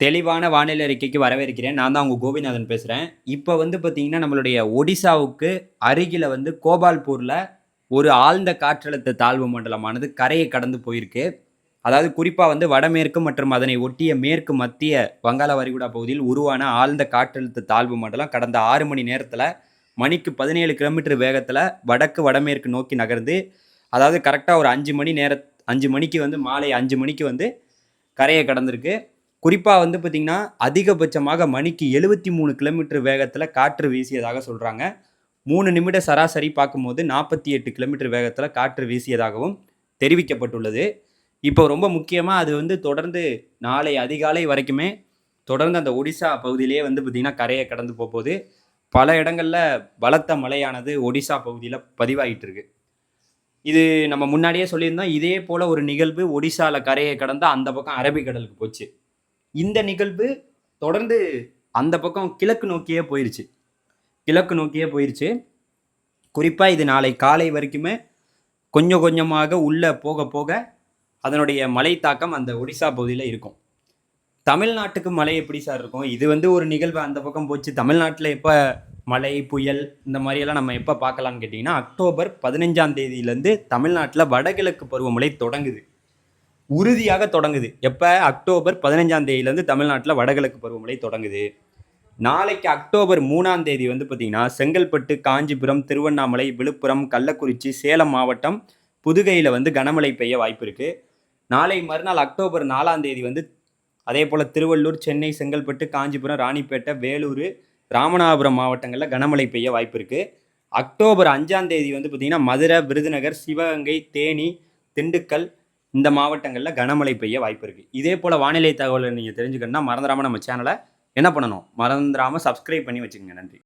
தெளிவான வானிலை அறிக்கைக்கு வரவேற்கிறேன். நான் தான் உங்கள் கோபிநாதன் பேசுகிறேன் இப்போ வந்து பார்த்திங்கன்னா நம்மளுடைய ஒடிசாவுக்கு அருகில் வந்து கோபால்பூரில் ஒரு ஆழ்ந்த காற்றழுத்த தாழ்வு மண்டலமானது கரையை கடந்து போயிருக்கு. அதாவது குறிப்பாக வந்து வடமேற்கு மற்றும் அதனை ஒட்டிய மேற்கு மத்திய வங்காள வரிகுடா பகுதியில் உருவான ஆழ்ந்த காற்றழுத்த தாழ்வு மண்டலம் கடந்த ஆறு மணி நேரத்தில் மணிக்கு பதினேழு கிலோமீட்டர் வேகத்தில் வடக்கு வடமேற்கு நோக்கி நகர்ந்து அதாவது கரெக்டாக ஒரு அஞ்சு மணி நேர அஞ்சு மணிக்கு வந்து மாலை அஞ்சு மணிக்கு வந்து கரையை கடந்திருக்கு. குறிப்பாக வந்து பார்த்திங்கன்னா அதிகபட்சமாக மணிக்கு எழுபத்தி மூணு கிலோமீட்டர் வேகத்தில் காற்று வீசியதாக சொல்கிறாங்க மூணு நிமிட சராசரி பார்க்கும்போது நாற்பத்தி எட்டு கிலோமீட்டர் வேகத்தில் காற்று வீசியதாகவும் தெரிவிக்கப்பட்டுள்ளது. இப்போ ரொம்ப முக்கியமாக அது வந்து தொடர்ந்து நாளை அதிகாலை வரைக்குமே தொடர்ந்து அந்த ஒடிசா பகுதியிலேயே வந்து பார்த்திங்கன்னா கரையை கடந்து போகுது பல இடங்களில் பலத்த மழையானது ஒடிசா பகுதியில் பதிவாகிட்டு இருக்கு. இது நம்ம முன்னாடியே சொல்லியிருந்தோம். இதே போல் ஒரு நிகழ்வு ஒடிசாவில் கரையை கடந்து அந்த பக்கம் அரபிக்கடலுக்கு போச்சு. இந்த நிகழ்வு தொடர்ந்து அந்த பக்கம் கிழக்கு நோக்கியே போயிருச்சு. கிழக்கு நோக்கியே போயிருச்சு. குறிப்பாக இது நாளை காலை வரைக்குமே கொஞ்சம் கொஞ்சமாக உள்ளே போக போக அதனுடைய மலை தாக்கம் அந்த ஒடிசா பகுதியில் இருக்கும். தமிழ்நாட்டுக்கு மழை எப்படி சார் இருக்கும்? இது வந்து ஒரு நிகழ்வு அந்த பக்கம் போச்சு. தமிழ்நாட்டில் எப்போ மழை புயல் இந்த மாதிரியெல்லாம் நம்ம எப்போ பார்க்கலாம்னு கேட்டிங்கன்னா அக்டோபர் பதினஞ்சாம் தேதியிலேருந்து தமிழ்நாட்டில் வடகிழக்கு பருவமழை தொடங்குது. உறுதியாக தொடங்குது. எப்போ? அக்டோபர் பதினஞ்சாம் தேதியிலேருந்து தமிழ்நாட்டில் வடகிழக்கு பருவமழை தொடங்குது. நாளைக்கு அக்டோபர் மூணாம் தேதி வந்து பார்த்திங்கன்னா செங்கல்பட்டு காஞ்சிபுரம் திருவண்ணாமலை விழுப்புரம் கள்ளக்குறிச்சி சேலம் மாவட்டம் புதுகையில் வந்து கனமழை பெய்ய வாய்ப்பு இருக்குது நாளை மறுநாள் அக்டோபர் நாலாம் தேதி வந்து அதே போல் திருவள்ளூர் சென்னை செங்கல்பட்டு காஞ்சிபுரம் ராணிப்பேட்டை வேலூர் ராமநாதபுரம் மாவட்டங்களில் கனமழை பெய்ய வாய்ப்பு இருக்குது அக்டோபர் அஞ்சாம் தேதி வந்து பார்த்திங்கன்னா மதுரை விருதுநகர் சிவகங்கை தேனி திண்டுக்கல் இந்த மாவட்டங்களில் கனமழை பெய்ய வாய்ப்பு இருக்குது இதே போல் வானிலை தகவலை நீங்கள் தெரிஞ்சுக்கணும்னா மறந்துடாமல் நம்ம சேனலை என்ன பண்ணணும்? மறந்துடாமல் சப்ஸ்கிரைப் பண்ணி வச்சுக்கோங்க. நன்றி.